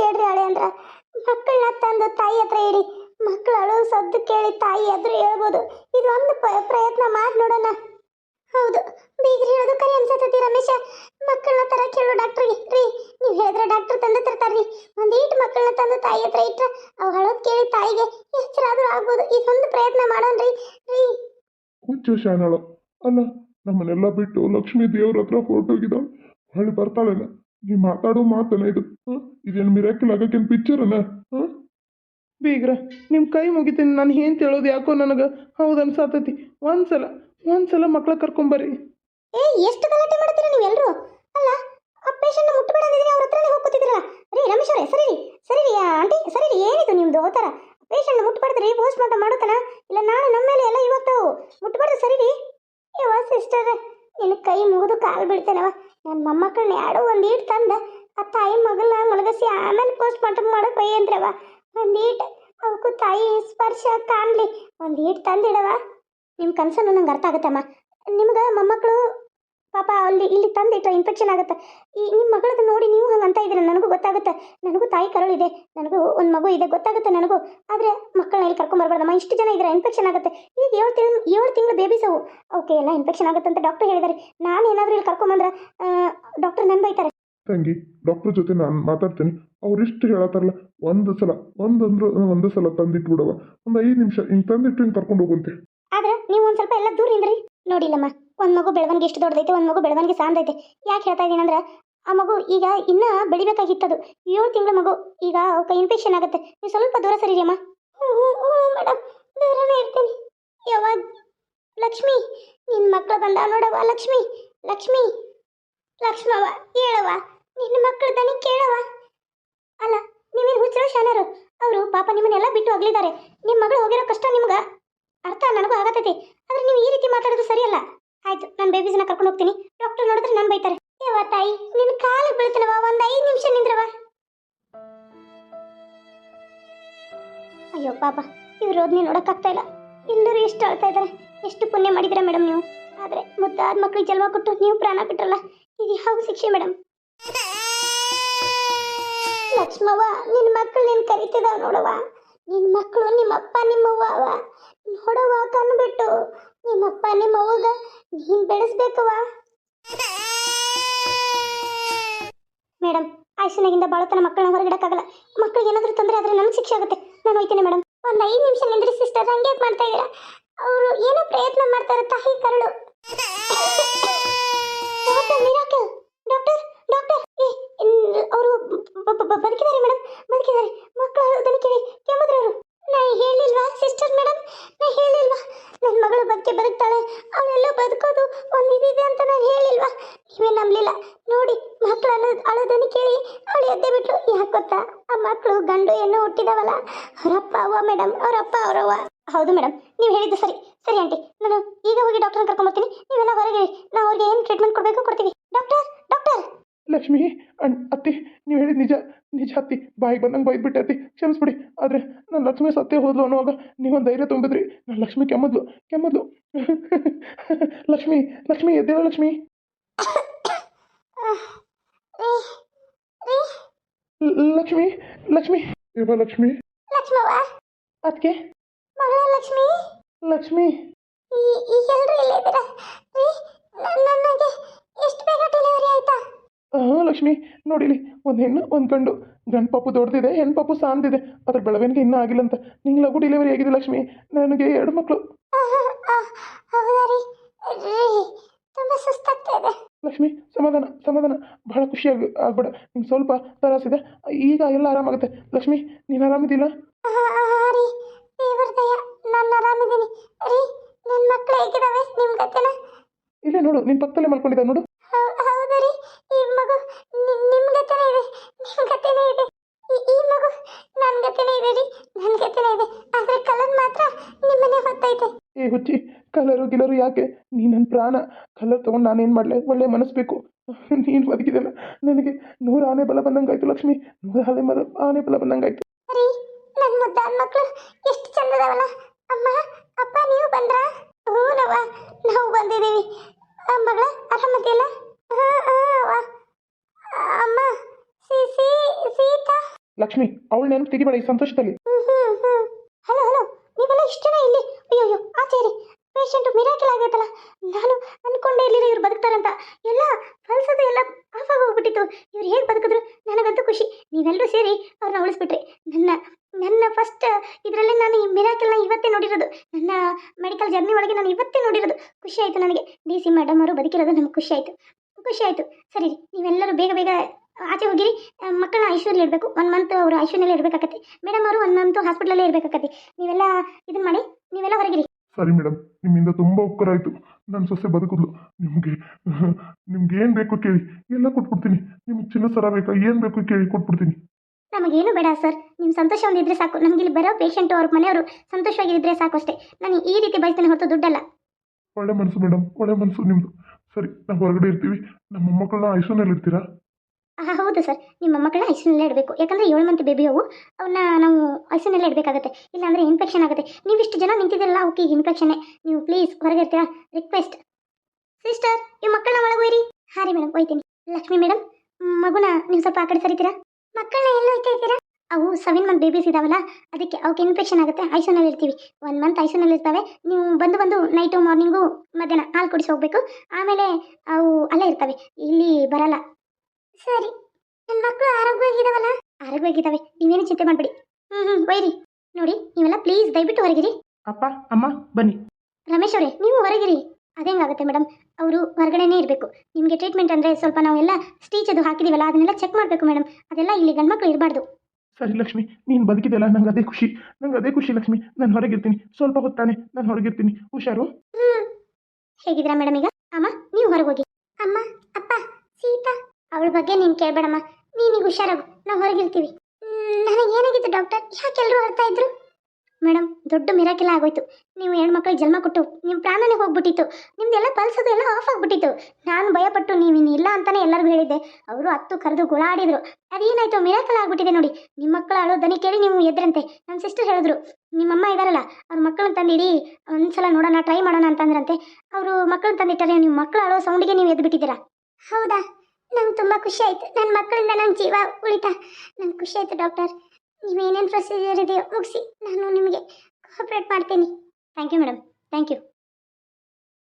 ಕೇಳ್ರಿ ಹಳೆ ಅಂದ್ರ. ಮಕ್ಕಳನ್ನ ತಂದು ತಾಯಿ ಹತ್ರ ಇಡಿ. ಮಕ್ಕಳು ಅಳು ಸದ್ದು ಕೇಳಿ ತಾಯಿ ಎದುರು ಹೇಳ್ಬೋದು. ಇದೊಂದು ಪ್ರಯತ್ನ ಮಾಡಿ ನೋಡೋಣ. ಹೌದು, ಬೀಗ್ರಿ ಹೇಳೋದು ಕರಿ ಅನ್ಸತೈತಿ ರಮೇಶ. ಮಕ್ಕಳನ್ನ ತರ ಕೇಳೋ ಡಾಕ್ಟ್ರಿಗೆ ರೀ, ನೀವು ಹೇಳಿದ್ರೆ ಡಾಕ್ಟರ್ ತಂದು ತರ್ತಾರ್ರಿ ಒಂದೀಟ್ ಮಕ್ಕಳನ್ನ ತಂದು ತಾಯಿ ಹತ್ರ ಇಟ್ರ ಅವ್ ಹಳೋದ್ ಕೇಳಿ ತಾಯಿಗೆ ಎಚ್ಚರಾದ್ರೂ ಆಗ್ಬೋದು. ಇದೊಂದು ಪ್ರಯತ್ನ ಮಾಡೋಣ್ರಿ ರೀ. ಹುಚ್ಚು ಶಾನಳ ಅಲ್ಲ, ನಮ್ಮನ್ನೆಲ್ಲ ಬಿಟ್ಟು ಲಕ್ಷ್ಮೀ ದೇವ್ರ ಹತ್ರ ಹೊರಟೋಗಿದ್ದಾಳೆ. ಹೊಳ್ಳಿ ಬರ್ತಾಳೆ ನೀ ಮಾತಾಡೋ ಮಾತನ ಇದು ಇದೇನು ಮಿರಾಕಿಲ್ ಆಗಕ್ಕೇನು ಪಿಕ್ಚರನ ಹಾಂ? ಬೀಗ್ರ ನಿಮ್ಮ ಕೈ ಮುಗಿತೀನಿ. ನಾನು ಏನು ತಿಳೋದು ಯಾಕೋ ನನಗೆ? ಹೌದು ಅನ್ಸಾತೈತಿ. ಒಂದ್ಸಲ ಒಂದ್ಸಲ ಮಕ್ಳ ಕರ್ಕೊಂಬರ್ರಿ ಏ, ಎಷ್ಟು ಗಲಾಟೆ ಮಾಡ್ತೀರಾ ನೀವೆಲ್ಲರೂ ಅಲ್ಲ ಆ ಪೇಷಂಟ್ ಮುಟ್ಟಬೇಡದಿದ್ರೆ ಅವ್ರ ಹತ್ರನೇ ಹೋಗ್ಕೊತಿದ್ರಲ್ಲ? ರೀ, ರಮೇಶ್ ಅವರೇ ಸರಿ ರೀ ಸರಿ ರೀ ಆಂಟಿ ಸರಿ ರೀ ಏನಿದು ನಿಮ್ದು ಹೋತಾರ ಪೇಷಂಟ್ ಮುಟ್ಬಾರ್ದ್ರಿ ಪೋಸ್ಟ್ ಮಾರ್ಟಮ್ ಮಾಡೋತನ? ಇಲ್ಲ, ನಾಳೆ ನಮ್ಮ ಮೇಲೆ ಎಲ್ಲ ಇವಾಗ್ತಾವು ಮುಟ್ಬಾರ್ದು ಸರಿ ರೀ ಯವ್ವ ಸಿಸ್ಟರ್ ನಿನ್ನ ಕೈ ಮುಗಿದು ಕಾಲು ಬೀಳ್ತೇನವ ನನ್ನ ಮೊಮ್ಮಕ್ಕಳನ್ನ ಯಾಡೋ ಒಂದು ಈಟ್ ತಂದ ಆ ತಾಯಿ ಮಗಳನ್ನ ಮಲಗಿಸಿ ಆಮೇಲೆ ಪೋಸ್ಟ್ ಮಾರ್ಟಮ್ ಮಾಡಕ್ಕೆ ಕೈ ಅಂದ್ರವ ಒಂದು ಈಟ್, ಅವಕ್ಕೂ ತಾಯಿ ಸ್ಪರ್ಶ ಕಾಣಲಿ. ಒಂದು ಈಟ್ ತಂದಿಡವ ನಿಮ್ಮ ಕನಸನ್ನು ನಂಗೆ ಅರ್ಥ ಆಗುತ್ತಮ್ಮ. ನಿಮ್ಗೆ ಮೊಮ್ಮಕ್ಕಳು ಪಾಪ ಅಲ್ಲಿ ಇಲ್ಲಿ ತಂದಿಟ್ಟು ಇನ್ಫೆಕ್ಷನ್ ಆಗುತ್ತೆ. ಈ ನಿಮ್ಮ ಮಗಳದ್ದು ನೋಡಿ ನೀವು ಹಂಗೆ ಅಂತ ಇದ್ದೀರ, ನನಗೂ ಗೊತ್ತಾಗುತ್ತೆ. ನನಗೂ ತಾಯಿ ಕರುಳಿದೆ. ನನಗೂ ಒಂದು ಮಗು ಇದೆ, ಗೊತ್ತಾಗುತ್ತೆ ನನಗೂ. ಆದರೆ ಮಕ್ಕಳನ್ನ ಇಲ್ಲಿ ಕರ್ಕೊಂಬರ್ಬಾರ್ದಮ್ಮ ಇಷ್ಟು ಜನ ಇದ್ದಾರೆ ಇನ್ಫೆಕ್ಷನ್ ಆಗುತ್ತೆ. ಈಗ ಏಳು ತಿಂಗಳು ಏಳು ತಿಂಗಳು ಬೇಬೀಸ್ ಓಕೆ ಎಲ್ಲ ಇನ್ಫೆಕ್ಷನ್ ಆಗುತ್ತೆ ಅಂತ ಡಾಕ್ಟರ್ ಹೇಳಿದ್ದಾರೆ ನಾನು ಏನಾದರೂ ಇಲ್ಲಿ ಕರ್ಕೊಂಬಂದ್ರೆ ಡಾಕ್ಟರ್ ನನ್ನ ಬೈತಾರೆ. ತಂಗಿ, ಡಾಕ್ಟರ್ ಜೊತೆ ನಾನು ಮಾತಾಡ್ತೀನಿ. ಅವ್ರಿಷ್ಟು ಹೇಳತ್ತಾರಲ್ಲ, ಒಂದು ಸಲ ಒಂದಂದ್ರೆ ಒಂದು ಸಲ ತಂದಿಟ್ಬಿಡವ ಒಂದು ಐದು ನಿಮಿಷ ಹಿಂಗೆ ತಂದಿಟ್ಟು ಹಿಂಗೆ ಕರ್ಕೊಂಡು ಹೋಗುವಂತೆ. ಆದ್ರೆ ನೀವು ಒಂದು ಸ್ವಲ್ಪ ಎಲ್ಲ ದೂರ ನಿಂದ್ರಿ. ನೋಡಿಲ್ಲಮ್ಮ, ಒಂದು ಮಗು ಬೆಳವಣಿಗೆ ಎಷ್ಟು ದೊಡ್ಡದೈತೆ, ಒಂದು ಮಗು ಬೆಳವಣಿಗೆ ಸಾಂದೈತೆ. ಯಾಕೆ ಹೇಳ್ತಾ ಇದ್ದೀನಿ ಅಂದ್ರೆ, ಆ ಮಗು ಈಗ ಇನ್ನ ಬೆಳಿಬೇಕಾಗಿತ್ತದು. ಏಳು ತಿಂಗಳ ಮಗು. ಈಗ ಅವಕ್ಕೆ ಇನ್ಫೆಕ್ಷನ್ ಆಗುತ್ತೆ. ನೀವು ಸ್ವಲ್ಪ ದೂರ ಸರಿರಿ ಅಮ್ಮ ಮೇಡಮ್ ದೂರನೇ ಇರ್ತೀನಿ. ಯಾವಾಗ ಲಕ್ಷ್ಮಿ ನಿನ್ನ ಮಕ್ಕಳು ಬಂದ ನೋಡವ ಲಕ್ಷ್ಮಿ ಲಕ್ಷ್ಮಿ. ಲಕ್ಷ್ಮವ್ವ ಹೇಳವ ನಿನ್ನ ಮಕ್ಕಳು ತಾನೇ ಕೇಳವ ಅಲ್ಲ, ನೀವೇನು ಹುಚ್ಚರು ಶಾನರು ಅವರು ಪಾಪ ನಿಮ್ಮನ್ನೆಲ್ಲ ಬಿಟ್ಟು ಹೋಗ್ಲಿದ್ದಾರೆ ನಿಮ್ಮ ಮಗಳು ಹೋಗಿರೋ ಕಷ್ಟ ನಿಮ್ಗೆ ಅರ್ಥ ನನಗೂ ಆಗತೈತಿ. ಆದ್ರೆ ನೀವು ಈ ರೀತಿ ಮಾತಾಡೋದು ಸರಿಯಲ್ಲ. ಆಯ್ತು, ನಾನು ಬೇಬೀಸ್ನ ಕರ್ಕೊಂಡು ಹೋಗ್ತೀನಿ. ಡಾಕ್ಟರ್ ನೋಡಿದ್ರೆ ನಾನು ಬೈತಾರೆ. ಯವ್ವ ತಾಯಿ ನಿನ್ನ ಕಾಲಿಗೆ ಬೀಳ್ತೀನವ ಒಂದು ಐದು ನಿಮಿಷ ನಿಂದ್ರವ ಅಯ್ಯೋ, ಪಾಪ, ಇವ್ರು ರೋದ್ನಿ ನೋಡೋಕ್ಕಾಗ್ತಾ ಇಲ್ಲ. ಎಲ್ಲರೂ ಎಷ್ಟು ಅಳ್ತಾ ಇದ್ದಾರೆ ಎಷ್ಟು ಪುಣ್ಯ ಮಾಡಿದಿರ ಮೇಡಮ್ ನೀವು. ಆದರೆ ಮುದ್ದಾದ ಮಕ್ಕಳಿಗೆ ಜನ್ಮ ಕೊಟ್ಟು ನೀವು ಪ್ರಾಣ ಬಿಟ್ರಲ್ಲ. ಇದು ಯಾವ ಶಿಕ್ಷೆ ಮೇಡಮ್. ಲಕ್ಷ್ಮವ್ವ ನಿನ್ನ ಮಕ್ಕಳು ನೀನು ಕರಿತಿದಾವ ನೋಡವ್ವ. ನಿನ್ನ ಮಕ್ಕಳು ನಿಮ್ಮಪ್ಪ ನಿಮ್ಮವ್ವ ಅವ. ನೋಡವ್ವ ಕಣ್ಬಿಟ್ಟು ನಿಮ್ಮಪ್ಪ ನಿಮ್ಮವ್ವಗ ನೀನು ಬೆಳೆಸ್ಬೇಕವ್ವ. ಮೇಡಮ್ ಆಯುಷನಾಗಿಂದ ಬಾಳತನ ಮಕ್ಕಳನ್ನ ಹೊರಗಿಡಕ್ಕಾಗಲ್ಲ. ಮಕ್ಕಳಿಗೆ ಏನಾದರೂ ತೊಂದರೆ ಆದರೆ ನನಗೆ ಶಿಕ್ಷೆ ಆಗುತ್ತೆ. ನಾನು ಹೋಯ್ತೀನಿ ಮೇಡಮ್. ಒಂದು ಐದು ನಿಮಿಷ ನಿಂದ್ರಿ ಸಿಸ್ಟರ್ ಹಂಗೆ ಮಾಡ್ತಾ ಇದ್ದೀರಾ. ಅವರು ಏನೋ ಪ್ರಯತ್ನ ಮಾಡ್ತಾರೆ, ತಾಯಿ ಕರಳು ಡಾಕ್ಟರ್ ಮಿರಾಕಲ್ ಡಾಕ್ಟರ್ ಡಾಕ್ಟರ್ ಅವರು ಬದುಕಿದ್ದಾರೆ ಮೇಡಮ್ ಬದುಕಿದ್ದಾರೆ ಮಕ್ಕಳು ದನಿ ಕೇಳಿ ಕೆಮ್ಮದ್ರವರು ನಾ ಹೇಳಿಲ್ವಾ ಸಿಸ್ಟರ್ ಮೇಡಮ್ ನಾ ಹೇಳಿಲ್ವಾ ನನ್ನ ಬದುಕಿ ಬದುಕ್ತಾಳೆ. ಅವಳೆಲ್ಲ ಬದುಕೋದು ಒಂದು ಇದಿದೆ ಅಂತ ನಾನು ಹೇಳಿಲ್ವಾ? ನೀವೇ ನಂಬಲಿಲ್ಲ. ನೋಡಿ ಮಕ್ಕಳು ಅಳು ಅಳೋದನ್ನು ಕೇಳಿ ಅವಳು ಎದ್ದೆ ಬಿಟ್ಲು. ಯಾಕೆ ಗೊತ್ತಾ? ಆ ಮಕ್ಕಳು ಗಂಡು ಹೆಣ್ಣು ಹುಟ್ಟಿದವಲ್ಲ. ಅವರಪ್ಪ ಅವ್ವ ಮೇಡಮ್ ಅವರಪ್ಪ, ಅವರವ್ವ. ಹೌದು ಮೇಡಮ್ ನೀವು ಹೇಳಿದ್ದು ಸರಿ. ಸರಿ, ಆಂಟಿ. ನಾನು ಈಗ ಹೋಗಿ ಡಾಕ್ಟರ್ ಕರ್ಕೊಂಡ್ಬರ್ತೀನಿ ನೀವೆಲ್ಲ ಹೊರಗೆ ನಾವು ಅವ್ರಿಗೆ ಏನು ಟ್ರೀಟ್ಮೆಂಟ್ ಕೊಡಬೇಕು ಕೊಡ್ತೀವಿ. Doctor doctor! ಲಕ್ಷ್ಮಿ ಅಣ್ ಅತ್ತಿ, ನೀವು ಹೇಳಿದ ನಿಜ. ನಿಜ, ಅತ್ತಿ. ಬಾಯಿಗೆ ಬಂದಂಗೆ ಬೈದ್ಬಿಟ್ಟೆ, ಅತ್ತಿ. ಕ್ಷಮಿಸ್ಬಿಡಿ. ಲಕ್ಷ್ಮಿ ಸತ್ತೇ ಹೋದ್ಲು ಅನ್ನುವಾಗ ನೀವೊಂದು ಧೈರ್ಯ ತುಂಬಿದ್ರಿ. ನಾನು ಲಕ್ಷ್ಮಿ ಕೆಮ್ಮದ್ಲು ಕೆಮ್ಮದ್ಲು. ಲಕ್ಷ್ಮಿ ಲಕ್ಷ್ಮಿ ಎದ್ದೇಳು ಲಕ್ಷ್ಮಿ. ಲಕ್ಷ್ಮಿ ಲಕ್ಷ್ಮಿ. ಇವ ಲಕ್ಷ್ಮಿ. ಅದಕ್ಕೆ ಲಕ್ಷ್ಮಿ? ಲಕ್ಷ್ಮಿ. ಈ ಎಲ್ರು ಇಲ್ಲೇ ಇದ್ದೀರಾ ನನಗೆ ಎಷ್ಟು ಬೇಗ ಡೆಲಿವರಿ ಆಯ್ತಾ? ಹಾಂ ಲಕ್ಷ್ಮಿ ನೋಡಿಲಿ ಒಂದು ಹೆಣ್ಣು ಒಂದು ಗಂಡು. ಗಂಡು ಪಾಪು ದೊಡ್ಡದಿದೆ ಹೆಣ್ಣು ಪಾಪು ಸಾಂದಿದೆ. ಅದ್ರ ಬೆಳವಣಿಗೆ ಇನ್ನೂ ಆಗಿಲ್ಲ ಅಂತ ನಿಂಗೆ ಲಘು ಡೆಲಿವರಿ ಆಗಿದೆ ಲಕ್ಷ್ಮಿ? ನನಗೆ ಎರಡು ಮಕ್ಕಳು ಲಕ್ಷ್ಮಿ ಸಮಾಧಾನ ಸಮಾಧಾನ. ಬಹಳ ಖುಷಿಯಾಗಿ ಆಗ್ಬೇಡ. ನಿಂಗೆ ಸ್ವಲ್ಪ ತರಾಸಿದೆ ಈಗ ಎಲ್ಲ ಆರಾಮಾಗುತ್ತೆ. ಲಕ್ಷ್ಮಿ ನೀನು ಆರಾಮಿದ್ದಿಲ್ಲ ಇಲ್ಲೇ ನೋಡು ನಿನ್ನ ಪಕ್ಕದಲ್ಲೇ ಮಲ್ಕೊಂಡಿದ್ದ ನೋಡು. ಮಗು ನಿ- ನಿಮ್ ಗತಿನೇ ಇದೆ ನಿಮ್ಮ ಗತಿನೇ ಇದೆ. ಈ- ಮಗು ನನ್ನ ಗತಿನೇ ಇದೆ ರೀ ನನ್ನ ಗತಿನೇ ಇದೆ. ಆದ್ರೆ ಕಲರ್ ಮಾತ್ರ ನಿಮ್ಮನೆ ಹೊತ್ತೈತೆ. ಏ ಹುಚ್ಚಿ ಕಲರು ಗಿಲರು ಯಾಕೆ? ನೀ ನನ್ನ ಪ್ರಾಣ. ಕಲರ್ ತಗೊಂಡು ನಾನೇನು ಮಾಡಲೆ? ಒಳ್ಳೆ ಮನಸ್ಸು ಬೇಕು. ನೀನು ಬದುಕಿದೆಲ್ಲ ನನಗೆ ನೂರು ಆನೆ ಬಲ ಬಂದಂಗಾಯ್ತು ಲಕ್ಷ್ಮಿ. ನೂರು ಆನೆ ಬಲ ಆನೆ ಬಲ ಬಂದಂಗಾಯ್ತು. ರೀ ನನ್ನ ಮುದ್ದಾದ ಮಕ್ಕಳು ಎಷ್ಟು ಚಂದದವಲ್ಲ. ಅಮ್ಮ ಅಪ್ಪ ನೀವು ಬಂದ್ರಾ? ಹೂನವ್ವ ನಾವು ಬಂದಿದ್ದೀವಿ. ಮಗಳ ಆರಾಮದಿಲ್ಲ ಹಾ ಹಾ ಅವ್ವ. ಅಮ್ಮ ಸಿ ಸಿ ಸೀತಾ ಲಕ್ಷ್ಮಿ, ಅವಳ ನೆನಪು ತೆಗಿಬೇಡ ಈ ಸಂತೋಷದಲ್ಲಿ. ಹಲೋ ಹಲೋ, ನೀವೆಲ್ಲ ಇಷ್ಟ ಇಲ್ಲಿ? ಅಯ್ಯೋ ಅಯ್ಯೋ ಆ ಇರಿ. ಪೇಷಂಟ್ ಮಿರಾಕಲ್ ಆಗೈತಲ್ಲ ನಾನು ಅನ್ಕೊಂಡೇ ಇರಲಿಲ್ಲ ಇವ್ರು ಬದುಕ್ತಾರಂತ ಎಲ್ಲ ಫಲ್ಸದು ಎಲ್ಲ ಆಫ್ ಆಗಿ ಹೋಗ್ಬಿಟ್ಟಿತ್ತು. ಇವ್ರು ಹೇಗೆ ಬದುಕಿದ್ರು ನನಗಂತೂ ಖುಷಿ. ನೀವೆಲ್ಲರೂ ಸೇರಿ ಅವ್ರನ್ನ ಉಳಿಸ್ಬಿಟ್ರಿ. ನನ್ನ ನನ್ನ ಫಸ್ಟ್ ಇದರಲ್ಲೇ ನಾನು ಈ ಮಿರಾಕಲ್ನ ಇವತ್ತೇ ನೋಡಿರೋದು. ನನ್ನ ಮೆಡಿಕಲ್ ಜರ್ನಿ ಒಳಗೆ ನಾನು ಇವತ್ತೇ ನೋಡಿರೋದು. ಖುಷಿ ಆಯಿತು ನನಗೆ. ಡಿ ಸಿ ಮೇಡಮ್ ಅವರು ಬದುಕಿರೋದು ನಮ್ಗೆ ಖುಷಿ ಆಯಿತು. ಖುಷಿ ಆಯಿತು. ಸರಿ ರೀ ನೀವೆಲ್ಲರೂ ಬೇಗ ಬೇಗ ಆಚೆ ಹೋಗಿರಿ. ಮಕ್ಕಳ ಐಶ್ವರ್ಯಲ್ಲಿ ಐಶ್ವರ್ಯ ಇರಬೇಕು ಒನ್ ಮಂತ್ ಅವರು ಐಶ್ವರ್ಯಲ್ಲೇ ಇರಬೇಕಾಗತ್ತೆ ಮೇಡಮ್ ಅವರು ಒನ್ ಮಂತ್ ಹಾಸ್ಪಿಟ್ಲಲ್ಲೇ ಇರಬೇಕಾಗತ್ತೆ ನೀವೆಲ್ಲ ಇದನ್ನ ಮಾಡಿ ನೀವೆಲ್ಲ ಹೊರಗಿರಿ. ಸರಿ ಮೇಡಮ್ ನಿಮ್ಮಿಂದ ತುಂಬ ಉಪಕಾರ ಆಯಿತು. ನನ್ನ ಸೊಸೆ ಬದುಕಿದ್ಲು. ನಿಮಗೆ ನಿಮ್ಗೆ ಏನು ಬೇಕು ಕೇಳಿ. ಎಲ್ಲ ಕೊಟ್ಬಿಡ್ತೀನಿ. ನಿಮ್ಗೆ ಚಿನ್ನ ಸರ ಬೇಕಾ ಏನು ಬೇಕು ಕೇಳಿ ಕೊಟ್ಬಿಡ್ತೀನಿ. ನಮಗೇನು ಬೇಡ ಸರ್. ನಿಮ್ಮ ಸಂತೋಷ ಒಂದಿದ್ರೆ ಸಾಕು. ನಮ್ಗೆ ಇಲ್ಲಿ ಬರೋ ಪೇಷಂಟು ಅವ್ರ ಮನೆಯವರು ಸಂತೋಷವಾಗಿದ್ದರೆ ಸಾಕು ಅಷ್ಟೇ. ನಾನು ಈ ರೀತಿ ಬಯಸ್ತೇನೆ ಹೊರತು ದುಡ್ಡಲ್ಲ. ಒಳ್ಳೆ ಮನಸ್ಸು ಮೇಡಮ್ ಒಳ್ಳೆ ಮನಸ್ಸು ನಿಮ್ಮದು ಸರಿ, ನಾವು ಹೊರಗಡೆ ಇರ್ತೀವಿ. ನಮ್ಮ ಮೊಮ್ಮಕ್ಕಳನ್ನ ಐಸೋನಲ್ಲಿ ಇರ್ತೀರಾ ಹೌದು ಸರ್. ನಿಮ್ಮ ಮಕ್ಕಳನ್ನ ಐಸಿನಲ್ಲೇ ಇಡಬೇಕು. ಯಾಕಂದ್ರೆ ಏಳು ಮಂತ್ ಬೇಬಿ ಅವು. ಅವನ್ನ ನಾವು ಐಸಿನಲ್ಲೇ ಇಡಬೇಕಾಗತ್ತೆ. ಇಲ್ಲಾಂದರೆ ಇನ್ಫೆಕ್ಷನ್ ಆಗುತ್ತೆ. ನೀವಿಷ್ಟು ಜನ ನಿಂತಿದ್ದೀರಲ್ಲ ಈಗ ಇನ್ಫೆಕ್ಷನ್ ನೀವು ಪ್ಲೀಸ್ ಹೊರಗೆ ಇರ್ತೀರಾ? ರಿಕ್ವೆಸ್ಟ್ ಸಿಸ್ಟರ್ ಈ ಮಕ್ಕಳನ್ನ ಒಳಗೆ ಒಯ್ಯಿರಿ ಹಾಂ ರೀ ಮೇಡಮ್ ಒಯ್ತೀನಿ. ಲಕ್ಷ್ಮಿ ಮೇಡಮ್ ಮಗುನ ನೀವು ಸ್ವಲ್ಪ ಆ ಕಡೆ ಸರಿತೀರಾ? ಮಕ್ಕಳನ್ನ ಎಲ್ಲ ಒಯ್ತಾ ಅವು ಸೆವೆನ್ ಮಂತ್ ಬೇಬೀಸ್ ಇದಾವಲ್ಲ ಅದಕ್ಕೆ ಅವಕ್ಕೆ ಇನ್ಫೆಕ್ಷನ್ ಆಗುತ್ತೆ ಐಸೋನಲ್ಲಿ ಇರ್ತೀವಿ. ಒನ್ ಮಂತ್ ಐಸೋನಲ್ಲಿ ಇರ್ತವೆ ನೀವು ಬಂದು ಬಂದು ನೈಟು ಮಾರ್ನಿಂಗು ಮಧ್ಯಾಹ್ನ ಹಾಲು ಕುಡಿಸಿ ಹೋಗಬೇಕು. ಆಮೇಲೆ ಅವು ಅಲ್ಲೇ ಇರ್ತವೆ ಇಲ್ಲಿ ಬರಲ್ಲ. ಸರಿ ನನ್ನ ಮಕ್ಕಳು ಆರೋಗ್ಯವಾಗಿದ್ದಾವಲ್ಲ ಆರೋಗ್ಯವಾಗಿದ್ದಾವೆ ನೀವೇನು ಚಿಂತೆ ಮಾಡಬೇಡಿ. ಹ್ಞೂ ಹ್ಞೂ ಒಯ್ರಿ. ನೋಡಿ ನೀವೆಲ್ಲ ಪ್ಲೀಸ್ ದಯವಿಟ್ಟು ಹೊರಗಿರಿ. ಅಪ್ಪ ಅಮ್ಮ ಬನ್ನಿ. ರಮೇಶ್ ಅವರೇ ನೀವು ಹೊರಗಿರಿ. ಅದೇಂಗಾಗುತ್ತೆ ಮೇಡಮ್ ಅವರು ಹೊರಗಡೆನೇ ಇರಬೇಕು. ನಿಮಗೆ ಟ್ರೀಟ್ಮೆಂಟ್ ಅಂದರೆ ಸ್ವಲ್ಪ ನಾವೆಲ್ಲ ಸ್ಟೀಚ್ ಅದು ಹಾಕಿದ್ದೀವಲ್ಲ ಅದನ್ನೆಲ್ಲ ಚೆಕ್ ಮಾಡಬೇಕು ಮೇಡಮ್ ಅದೆಲ್ಲ ಇಲ್ಲಿ ಗಂಡ್ಮಕ್ಳು ಇರಬಾರ್ದು. ಸರಿ ಲಕ್ಷ್ಮಿ, ನೀನು ಬದುಕಿದೆಯಲ್ಲ, ನಂಗೆ ಅದೇ ಖುಷಿ. ನಂಗೆ ಅದೇ ಖುಷಿ ಲಕ್ಷ್ಮಿ. ನಾನು ಹೊರಗಿರ್ತೀನಿ. ಸ್ವಲ್ಪ ಹೊತ್ತಾನೆ, ನಾನು ಹೊರಗಿರ್ತೀನಿ. ಹುಷಾರು? ಹೇಗಿದ್ರ ಮೇಡಮ್ ಈಗ? ಅಮ್ಮ, ನೀವು ಹೊರಗೋಗಿ ಅಮ್ಮ, ಅಪ್ಪ, ಸೀತಾ, ಅವಳ ಬಗ್ಗೆ ನೀನು ಕೇಳಬೇಡಮ್ಮ. ನೀನೀಗ ಹುಷಾರಾಗು. ನಾವು ಹೊರಗಿರ್ತೀವಿ. ನನಗೆ ಏನಾಗಿತ್ತು ಡಾಕ್ಟರ್ ಯಾಕೆ ಎಲ್ಲರೂ ಇದ್ರು? ಮೇಡಮ್, ದೊಡ್ಡ ಮಿರಾಕಿಲ್ಲ ಆಗೋಯ್ತು. ನೀವು ಹೆಣ್ಮಕ್ಳಿಗೆ ಜನ್ಮ ಕೊಟ್ಟು ನಿಮ್ಮ ಪ್ರಾಣನೇ ಹೋಗ್ಬಿಟ್ಟಿತ್ತು. ನಿಮ್ದೆಲ್ಲ ಪಲ್ಸೋದು ಎಲ್ಲ ಆಫ್ ಆಗ್ಬಿಟ್ಟಿತ್ತು. ನಾನು ಭಯಪಟ್ಟು ನೀವು ಇಲ್ಲ ಅಂತಾನೆ ಎಲ್ಲರಿಗೂ ಹೇಳಿದ್ದೆ. ಅವರು ಹತ್ತು ಕರೆದು ಗುಳಾಡಿದ್ರು. ಅದೇನಾಯ್ತು? ಮಿರಾಕಲ್ ಆಗ್ಬಿಟ್ಟಿದೆ ನೋಡಿ. ನಿಮ್ಮ ಮಕ್ಕಳು ಅಳೋ ದನಿ ಕೇಳಿ ನೀವು ಎದ್ರಂತೆ. ನನ್ನ ಸಿಸ್ಟರ್ ಹೇಳಿದ್ರು. ನಿಮ್ಮಮ್ಮ ಇದಾರಲ್ಲ, ಅವ್ರ ಮಕ್ಕಳನ್ನ ತಂದಿಡಿ, ಒಂದ್ಸಲ ನೋಡೋಣ ಟ್ರೈ ಮಾಡೋಣ ಅಂತಂದ್ರಂತೆ. ಅವರು ಮಕ್ಕಳನ್ನ ತಂದಿಟ್ಟಾರೆ ನಿಮ್ಮ ಮಕ್ಕಳು ಅಳೋ ಸೌಂಡಿಗೆ ನೀವು ಎದ್ದು ಬಿಟ್ಟಿದ್ದೀರಾ ಹೌದಾ? ನಂಗೆ ತುಂಬ ಖುಷಿ ಆಯ್ತು. ನನ್ನ ಮಕ್ಕಳಿಂದ ನನ್ನ ಜೀವ ಉಳಿತಾ. ನಂಗೆ ಖುಷಿ ಆಯ್ತು ಡಾಕ್ಟರ್ ನೀವೇನೇನು ಪ್ರೊಸೀಜರ್ ಇದೆಯೋ ಮುಗಿಸಿ ನಾನು ನಿಮಗೆ ಕೋಆಪ್ರೇಟ್ ಮಾಡ್ತೀನಿ. Thank you madam thank you